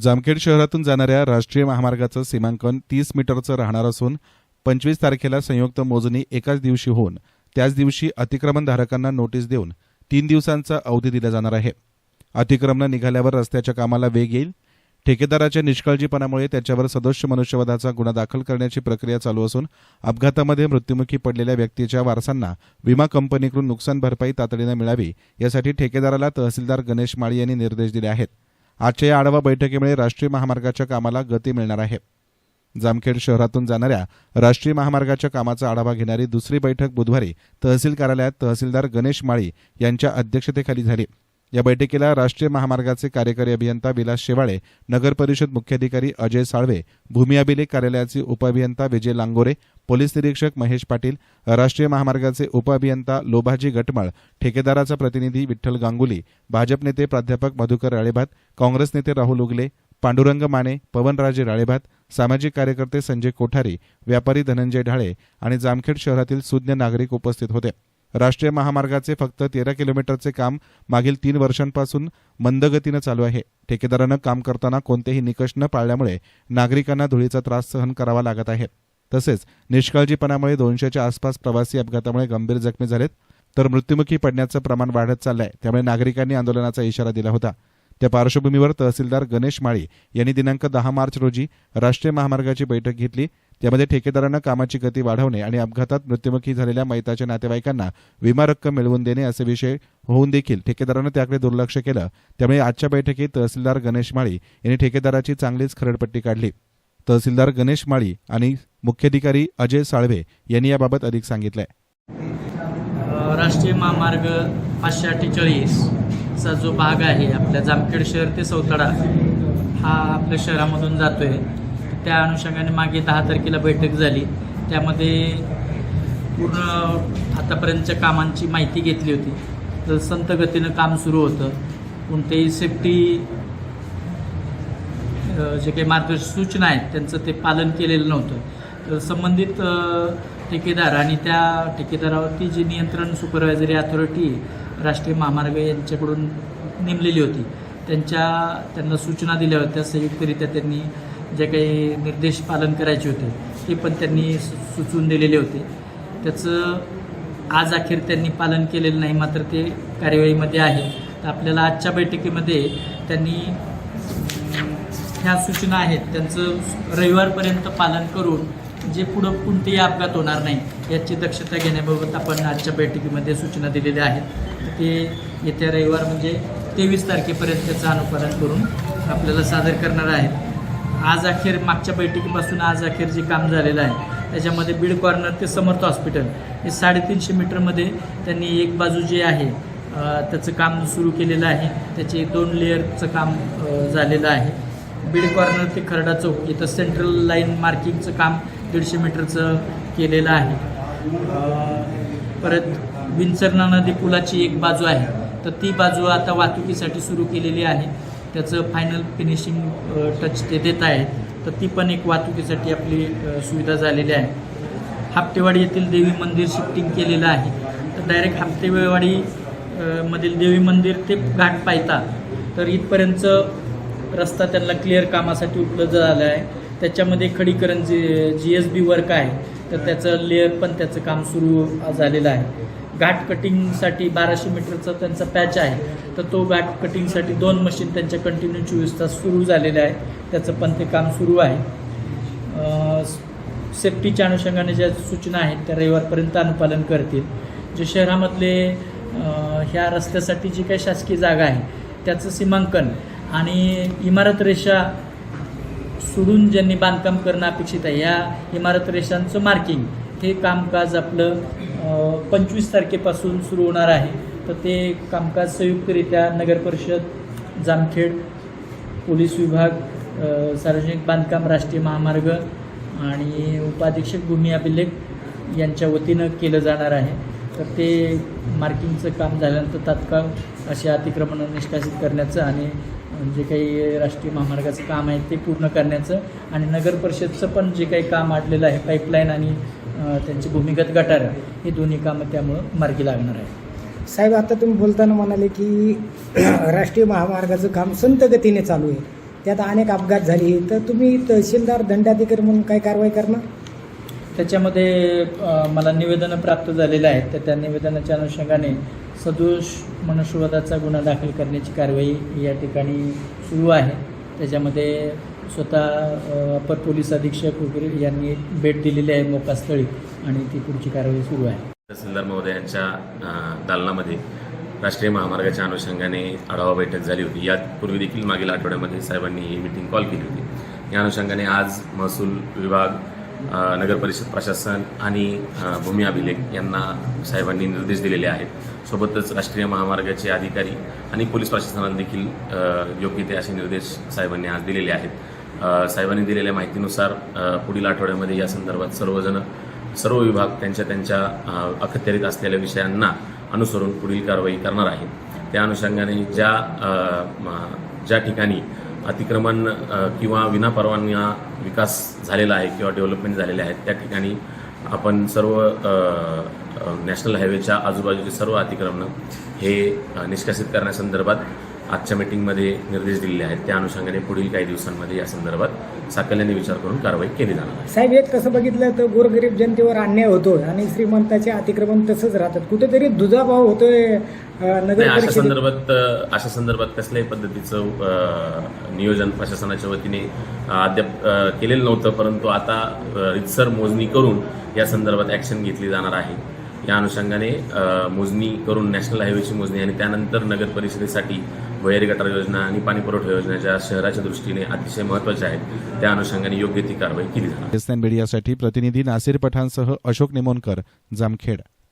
जामखेड शहरातून जाणाऱ्या राष्ट्रीय महामार्गाचं सीमांकन तीस मीटरचं राहणार असून पंचवीस तारखेला संयुक्त मोजणी एकाच दिवशी होऊन त्याच दिवशी अतिक्रमणधारकांना नोटीस देऊन तीन दिवसांचा अवधी दिला जाणार आहे. अतिक्रमण निघाल्यावर रस्त्याच्या कामाला वेग येईल. ठेकेदाराच्या निष्काळजीपणामुळे त्याच्यावर सदोष मनुष्यवधाचा गुन्हा दाखल करण्याची प्रक्रिया चालू असून अपघातामध्ये मृत्युमुखी पडलेल्या व्यक्तीच्या वारसांना विमा कंपनीकडून नुकसान भरपाई तातडीनं मिळावी यासाठी ठेकेदाराला तहसीलदार गणेश माळी यांनी निर्देश दिले आहेत. आजच्या या आढावा बैठकीमुळे राष्ट्रीय महामार्गाच्या कामाला गती मिळणार आहे. जामखेड शहरातून जाणाऱ्या राष्ट्रीय महामार्गाच्या कामाचा आढावा घेणारी दुसरी बैठक बुधवारी तहसील कार्यालयात तहसीलदार गणेश माळी यांच्या अध्यक्षतेखाली झाली. या बैठकीला राष्ट्रीय महामार्गाचे कार्यकारी अभियंता विलास शेवाळे नगर परिषद मुख्याधिकारी अजय साळवे भूमी अभिलेख कार्यालयाचे उपअभियंता विजय लांगोरे पोलीस निरीक्षक महेश पाटील राष्ट्रीय महामार्गाचे उपअभियंता लोभाजी गटमळ ठेकेदाराचा प्रतिनिधी विठ्ठल गांगुली भाजप नेते प्राध्यापक मधुकर राळेभात काँग्रेस नेते राहुल उगले पांडुरंग माने पवनराजे राळेभात सामाजिक कार्यकर्ते संजय कोठारी व्यापारी धनंजय ढाळे आणि जामखेड शहरातील सुज्ञ नागरिक उपस्थित होते. राष्ट्रीय महामार्गाचे फक्त तेरा किलोमीटरचे काम मागील तीन वर्षांपासून मंदगतीनं चालू आहे. ठेकेदारानं काम करताना कोणतेही निकष न पाळल्यामुळे नागरिकांना धुळीचा त्रास सहन करावा लागत आहे. तसेच निष्काळजीपणामुळे दोनशेच्या आसपास प्रवासी अपघातामुळे गंभीर जखमी झालेत. तर मृत्युमुखी पडण्याचं प्रमाण वाढत चाललंय त्यामुळे नागरिकांनी आंदोलनाचा इशारा दिला होता. त्या पार्श्वभूमीवर तहसीलदार गणेश माळी यांनी दिनांक दहा मार्च रोजी राष्ट्रीय महामार्गाची बैठक घेतली. त्यामध्ये ठेकेदारांना कामाची गती वाढवणे आणि अपघातात मृत्युमुखी झालेल्या मैताच्या नातेवाईकांना विमा रक्कम मिळवून देणे असे विषय होऊन देखील ठेकेदारानं त्याकडे दुर्लक्ष केलं. त्यामुळे आजच्या बैठकीत तहसीलदार गणेश माळी यांनी ठेकेदाराची चांगलीच खरडपट्टी काढली. तहसीलदार गणेश माळी आणि मुख्याधिकारी अजय साळवे यांनी याबाबत अधिक सांगितलंय. राष्ट्रीय महामार्ग पाचशे अठ्ठेचाळीसचा जो भाग आहे आपल्या जामखेड शहर ते सौतडा हा आपल्या शहरामधून जातो आहे त्या अनुषंगाने मागे दहा तारखेला बैठक झाली. त्यामध्ये पूर्ण आतापर्यंतच्या कामांची माहिती घेतली होती. तर संत गतीनं काम सुरू होतं. कोणतेही सेफ्टी जे काही मार्गदर्शक सूचना आहेत त्यांचं ते पालन केलेलं नव्हतं. तर संबंधित ठेकेदार आणि त्या ठेकेदारावरती जी नियंत्रण सुपरवायझरी अथॉरिटी राष्ट्रीय महामार्ग यांच्याकडून नेमलेली होती. त्यांच्या त्यांना सूचना दिल्या होत्या संयुक्तरित्या त्यांनी जे काही निर्देश पालन करायचे होते ते पण त्यांनी सुचून सुचवून दिलेले होते. त्याचं आज अखेर त्यांनी पालन केलेलं नाही मात्र ते कार्यवाहीमध्ये आहे. तर आपल्याला आजच्या बैठकीमध्ये त्यांनी ह्या सूचना आहेत. त्यांचं रविवारपर्यंत पालन करून जे पुढं कोणतेही अपघात होणार नाही याची दक्षता घेण्याबाबत आपण आजच्या बैठकीमध्ये सूचना दिलेल्या आहेत. ते येत्या रविवार म्हणजे तेवीस तारखेपर्यंत त्याचं अनुपालन करून आपल्याला सादर करणार आहेत. आज अखेर मागच्या बैठकीपासून आज अखेर जे काम झालेलं आहे त्याच्यामध्ये बीड कॉर्नर ते समर्थ हॉस्पिटल हे साडेतीनशे मीटरमध्ये त्यांनी एक बाजू जे आहे त्याचं काम सुरू केलेलं आहे. त्याचे दोन लेअरचं काम झालेलं आहे. बीड कॉर्नर ते खरडा चौक इथं सेंट्रल लाईन मार्किंगचं काम दीडशे मीटरचं केलेलं आहे. परत विंचरणा नदी पुलाची एक बाजू आहे. तर ती बाजू आता वाहतुकीसाठी सुरू केलेली आहे. त्याचं फायनल फिनिशिंग टच ते देत आहेत तर ती पण एक वाहतुकीसाठी आपली सुविधा झालेली आहे. हापटेवाडी येथील देवी मंदिर शिफ्टिंग केलेलं आहे. तर डायरेक्ट हापटेवाडी मधील देवी मंदिर ते घाट पायता तर इथपर्यंत रस्ता त्यांना क्लिअर कामासाठी उपलब्ध झाला आहे त्याच्यामध्ये खडीकरण जी जी एस बी वर्क आहे तर त्याचं लेअर पण त्याचं काम सुरू झालेलं आहे. घाट कटिंगसाठी बाराशे मीटरचा त्यांचा पॅच आहे. तर तो घाट कटिंगसाठी दोन मशीन त्यांच्या कंटिन्यू चोवीस तास सुरू झालेले आहे. त्याचं पण ते काम सुरू आहे. सेफ्टीच्या अनुषंगाने ज्या सूचना आहेत त्या रविवारपर्यंत अनुपालन करतील. जे शहरामधले ह्या रस्त्यासाठी जी काही शासकीय जागा आहे त्याचं सीमांकन आणि इमारत रेषा सोडून ज्यांनी बांधकाम करणं अपेक्षित आहे या इमारत रेषांचं मार्किंग हे कामकाज आपलं पंचवीस तारखेपासून सुरू होणार आहे. तर ते कामकाज संयुक्तरित्या नगर परिषद जामखेड पोलीस विभाग सार्वजनिक बांधकाम राष्ट्रीय महामार्ग आणि उपाधीक्षक भूमी अभिलेख यांच्या वतीनं केलं जाणार आहे. तर ते मार्किंगचं काम झाल्यानंतर तात्काळ असे अतिक्रमणं निष्कासित करण्याचं आणि जे काही राष्ट्रीय महामार्गाचं काम आहे ते पूर्ण करण्याचं आणि नगर परिषदचं पण जे काही काम अडलेलं आहे पाईपलाईन आणि त्यांची भूमिगत गटारं ही दोन्ही कामं त्यामुळं मार्गी लागणार आहे साहेब आता तुम्ही बोलताना म्हणाले की राष्ट्रीय महामार्गाचं काम संत गतीने चालू आहे. त्यात अनेक अपघात झाले तर तुम्ही तहसीलदार दंडाधिकारी म्हणून काय कारवाई करणार? त्याच्यामध्ये मला निवेदनं प्राप्त झालेलं आहेत. तर त्या निवेदनाच्या अनुषंगाने सदोष मनुष्यवधाचा गुन्हा दाखल करण्याची कारवाई या ठिकाणी सुरू आहे. त्याच्यामध्ये स्वतः अपर पोलीस अधीक्षक वगैरे यांनी भेट दिलेली आहे मोकास्थळी आणि ती पुढची कारवाई सुरू आहे. तहसीलदार महोदयांच्या दालनामध्ये राष्ट्रीय महामार्गाच्या अनुषंगाने आढावा बैठक झाली होती. यापूर्वी देखील मागील आठवड्यामध्ये साहेबांनी ही मिटिंग कॉल केली होती. या अनुषंगाने आज महसूल विभाग नगर परिषद प्रशासन आणि भूमी अभिलेख यांना साहेबांनी निर्देश दिलेले आहेत. सोबतच राष्ट्रीय महामार्गाचे अधिकारी आणि पोलीस प्रशासनाला देखील योग्य ते असे निर्देश साहेबांनी आज दिलेले आहेत. साहेबांनी दिलेल्या माहितीनुसार पुढील आठवड्यामध्ये या संदर्भात सर्वजण सर्व विभाग त्यांच्या त्यांच्या अखत्यारीत असलेल्या विषयांना अनुसरून पुढील कारवाई करणार आहेत. त्या अनुषंगाने ज्या ज्या ठिकाणी अतिक्रमण किंवा विनापरवाना विकास झालेला आहे किंवा डेव्हलपमेंट झालेले आहेत त्या ठिकाणी आपण सर्व नॅशनल हायवेच्या आजूबाजूचे सर्व अतिक्रमणं हे निष्कासित करण्यासंदर्भात आजच्या मीटिंगमध्ये निर्देश दिलेले आहेत. त्या अनुषंगाने पुढील काही दिवसांमध्ये या संदर्भात साकल्याने विचार करून कारवाई केली जाणार आहे. साहेब एक कसं बघितलं तर गोरगरीब जनतेवर अन्याय होतो आणि श्रीमंताचे अतिक्रमण तसंच राहतात. कुठेतरी दुजाभाव होतोय नगर अशा संदर्भात अशा संदर्भात कसल्याही पद्धतीचं नियोजन प्रशासनाच्या वतीने अद्याप केलेलं नव्हतं परंतु आता रितसर मोजणी करून या संदर्भात ॲक्शन घेतली जाणार आहे. या अनुषंगाने मोजणी करून नॅशनल हायवेची मोजणी आणि त्यानंतर नगर परिषदेसाठी भुयारी गटार योजना आणि पाणी पुरवठा योजना ज्या शहराच्या दृष्टीने अतिशय महत्त्वाच्या आहेत त्या अनुषंगाने योग्य ती कारवाई केली जाणार. मीडियासाठी प्रतिनिधी नासिर पठाणसह अशोक निमोनकर जामखेड.